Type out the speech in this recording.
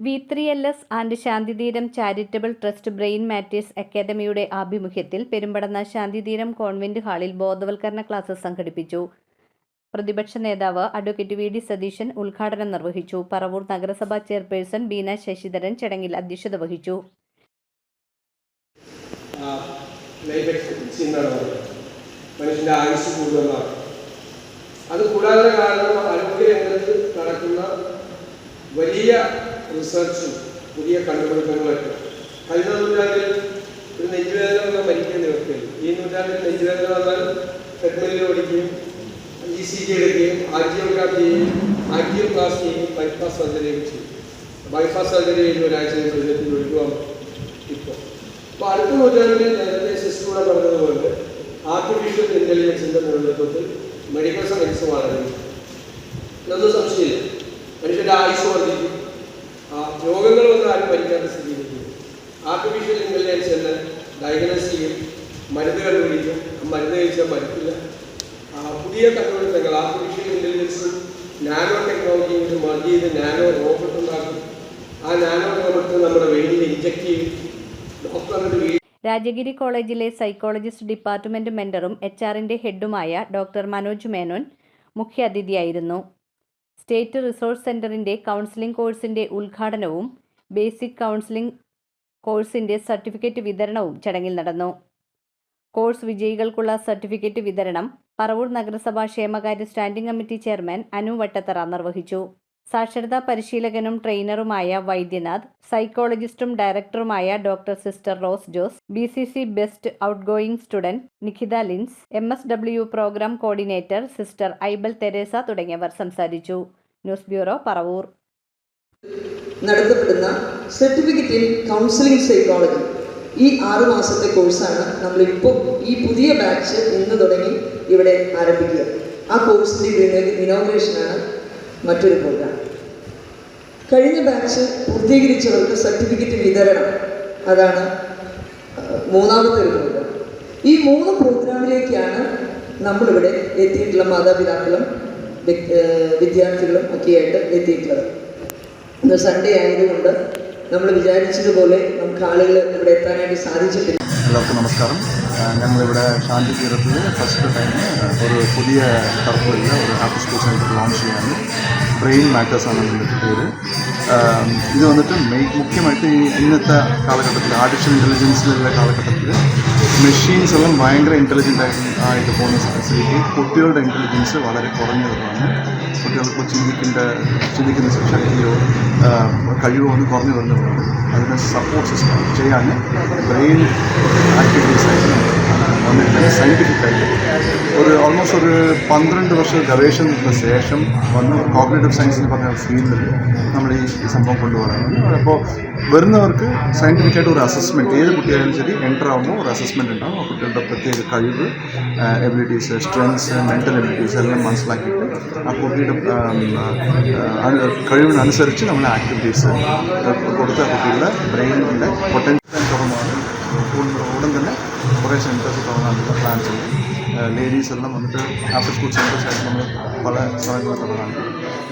V three L S and Shanthitheeram charitable trust brain matters അക്കാദമിയുടെ ആഭിമുഖ്യത്തിൽ Perumpadanna ശാന്തിതീരം convent ഹാളിൽ ബോധവൽക്കരണ ക്ലാസ് സംഘടിപ്പിച്ചു. പ്രതിപക്ഷ നേതാവ് അഡ്വക്കേറ്റ് വി ഡി സതീശൻ ഉദ്ഘാടനം നിർവഹിച്ചു. പറവൂർ നഗരസഭാ ചെയർപേഴ്സൺ ബീന ശശിധരൻ ചടങ്ങിൽ അധ്യക്ഷത വഹിച്ചു. കൂടുതലാണ് അത് കൂടാതെ കാരണം നടക്കുന്ന വലിയ റിസർച്ചും പുതിയ കണ്ടുപിടുത്തങ്ങളൊക്കെ. കഴിഞ്ഞ നൂറ്റാണ്ടിൽ ഒരു നെഞ്ചുവേദന വന്നാൽ മരിക്കേണ്ടി വരികയില്ല ഈ നൂറ്റാണ്ടിൽ നെഞ്ചുവേദന വന്നാൽ ട്രെഡ്മില്ലിൽ ഓടിക്കുകയും ഇ സി ജി എടുക്കുകയും ആർജിയോഗ്രാഫി ചെയ്യും ആർജിയോപ്ലാസ്റ്റി ചെയ്യും ബൈപ്പാസ് സർജറിയും ചെയ്യും ബൈപ്പാസ് സർജറി കഴിഞ്ഞ് ഒരാഴ്ച ശരീരത്തിൽ ഒഴിക്കുവാൻ ഇപ്പോൾ. അപ്പോൾ അടുത്ത നൂറ്റാണ്ടിൽ നേരത്തെ സിസ്റ്റൂടെ പറഞ്ഞതുപോലെ ആർട്ടിഫിഷ്യൽ ഇന്റലിജൻസിന്റെ നേതൃത്വത്തിൽ മെഡിക്കൽ സയൻസ് വളരും ഇതൊന്നും സംശയമില്ല. മനുഷ്യന്റെ ആയുസ് വർദ്ധിക്കും. വന്ന് ആരും മരിക്കാത്ത സ്ഥിതിയിലേക്ക് ആർട്ടിഫിഷ്യൽ ഇന്റലിജൻസ് എന്ന് ഡയഗ്നോസ് ചെയ്യും മരുന്ന് കണ്ടുപിടിക്കും. മരുന്ന് കഴിച്ചാൽ മരിക്കില്ല. പുതിയ കണ്ടുപിടുത്തങ്ങൾ ആർട്ടിഫിഷ്യൽ ഇന്റലിജൻസും നാനോ ടെക്നോളജി കൊണ്ട് മർജ് ചെയ്ത് നാനോ റോബോട്ട് ഉണ്ടാക്കും. ആ നാനോ റോബോട്ട് നമ്മുടെ വെയിനിൽ ഇഞ്ചക്ട് ചെയ്യും. ഡോക്ടറിന്റെ വീ രാജഗിരി കോളേജിലെ സൈക്കോളജിസ്റ്റ് ഡിപ്പാർട്ട്മെന്റ് മെന്ററും എച്ച് ആറിന്റെ ഹെഡുമായ ഡോക്ടർ മനോജ് മേനോൻ മുഖ്യാതിഥിയായിരുന്നു. സ്റ്റേറ്റ് റിസോഴ്സ് സെന്ററിന്റെ കൗൺസിലിംഗ് കോഴ്സിന്റെ ഉദ്ഘാടനവും ബേസിക് കൗൺസിലിംഗ് കോഴ്സിന്റെ സർട്ടിഫിക്കറ്റ് വിതരണവും ചടങ്ങിൽ നടന്നു. കോഴ്സ് വിജയികൾക്കുള്ള സർട്ടിഫിക്കറ്റ് വിതരണം പറവൂർ നഗരസഭാ ക്ഷേമകാര്യ standing committee chairman Anu Vattathara നിർവഹിച്ചു. സാക്ഷരതാ പരിശീലകനും ട്രെയിനറുമായ വൈദ്യനാഥ് സൈക്കോളജിസ്റ്റും ഡയറക്ടറുമായ doctor sister Rose Jose B C C best outgoing student Nikhitha Lins M S W programme coordinator sister Ibel Theresa തുടങ്ങിയവർ സംസാരിച്ചു. News bureau Paravur. നടത്തപ്പെടുന്ന സർട്ടിഫിക്കറ്റ് ഇൻ കൗൺസിലിംഗ് സൈക്കോളജി ഈ ആറ് മാസത്തെ കോഴ്സാണ് നമ്മളിപ്പോൾ ഈ പുതിയ ബാച്ച് ഇന്ന് തുടങ്ങി ഇവിടെ ആരംഭിക്കുക. ആ കോഴ്സിന്റെ ഇനോഗ്രേഷനാണ് മറ്റൊരു പ്രോഗ്രാം കഴിഞ്ഞ ബാച്ച് പൂർത്തീകരിച്ചവർക്ക് സർട്ടിഫിക്കറ്റ് വിതരണം. അതാണ് മൂന്നാമത്തെ ഒരു പ്രോഗ്രാം ഈ മൂന്ന് പ്രോഗ്രാമിലേക്കാണ് നമ്മളിവിടെ എത്തിയിട്ടുള്ള മാതാപിതാക്കളും വിദ്യാർത്ഥികളും ഒക്കെയായിട്ട് എത്തിയിട്ടുള്ളത്. ഇന്ന് സൺഡേ ആയതുകൊണ്ട് നമ്മൾ വിചാരിച്ചതുപോലെ നമുക്ക് ആളുകൾ ഇവിടെ എത്താനായിട്ട് സാധിച്ചിട്ടില്ല. എല്ലാവർക്കും നമസ്കാരം. ഞങ്ങളിവിടെ ശാന്തി തീരത്തിൽ ഫസ്റ്റ് ടൈം ഒരു പുതിയ ടർഫിൽ ഒരു സ്കൂൾ സെന്റർ ലോഞ്ച് ചെയ്യാൻ ബ്രെയിൻ മാറ്റേഴ്സ് ആണ് പേര്. ഇത് വന്നിട്ട് മെയ് മുഖ്യമായിട്ട് ഈ ഇന്നത്തെ കാലഘട്ടത്തിൽ ആർട്ടിഫിഷ്യൽ ഇന്റലിജൻസിലുള്ള കാലഘട്ടത്തിൽ മെഷീൻസ് എല്ലാം ഭയങ്കര ഇന്റലിജന്റ് ആയിട്ട് പോകുന്ന സാഹചര്യത്തിൽ കുട്ടികളുടെ ഇന്റലിജൻസ് വളരെ കുറഞ്ഞതാണ് കുട്ടികൾക്ക് ചിന്തിക്കേണ്ട ചിന്തിക്കുന്ന ശക്തിയോ കഴിവോ ഒന്ന് കുറഞ്ഞു വരുന്നതാണ് അതിന് സപ്പോർട്ട് സിസ്റ്റം ചെയ്യാൻ ബ്രെയിൻ ആക്ടിവിറ്റീസ് ആയിട്ട് വന്നിട്ടുണ്ട്. സയന്റിഫിക് ആയിട്ട്. ഒരു ഓൾമോസ്റ്റ് ഒരു പന്ത്രണ്ട് വർഷം ഗവേഷണത്തിന് ശേഷം വന്ന് കോഗ്നേറ്റീവ് സയൻസ് എന്ന് പറഞ്ഞ ഫീൽഡിൽ നമ്മൾ ഈ ഈ സംഭവം കൊണ്ടുപോകാനാണ് അപ്പോൾ വരുന്നവർക്ക് സയന്റിഫിക് ആയിട്ട് ഒരു അസസ്മെന്റ് ഏത് കുട്ടിയായാലും ശരി എന്റർ ആകുമ്പോൾ ഒരു അസസ്മെന്റ് ഉണ്ടാവും. ആ കുട്ടികളുടെ പ്രത്യേക കഴിവ് എബിലിറ്റീസ് സ്ട്രെങ്സ് മെന്റൽ എബിലിറ്റീസ് എല്ലാം മനസ്സിലാക്കിയിട്ട് ആ കുട്ടിയുടെ ആം, ആ, ആ, കഴിവിനനുസരിച്ച് നമ്മൾ ആക്ടിവിറ്റീസ് കൊടുത്ത കുട്ടികളുടെ ബ്രെയിനിന്റെ പൊട്ടൻഷ്യൽ തുറന്നാണ് ഉടൻ തന്നെ കുറേ സെൻറ്റേഴ്സ് തുടങ്ങാനുള്ള പ്ലാൻസ് ഉണ്ട് ലേഡീസ് എല്ലാം വന്നിട്ട് ആഫ്റ്റർ സ്കൂൾ സെൻറ്റേഴ്സ് ആയിട്ട് നമ്മൾ പല സ്ഥലങ്ങളിൽ തുടങ്ങാനുണ്ട്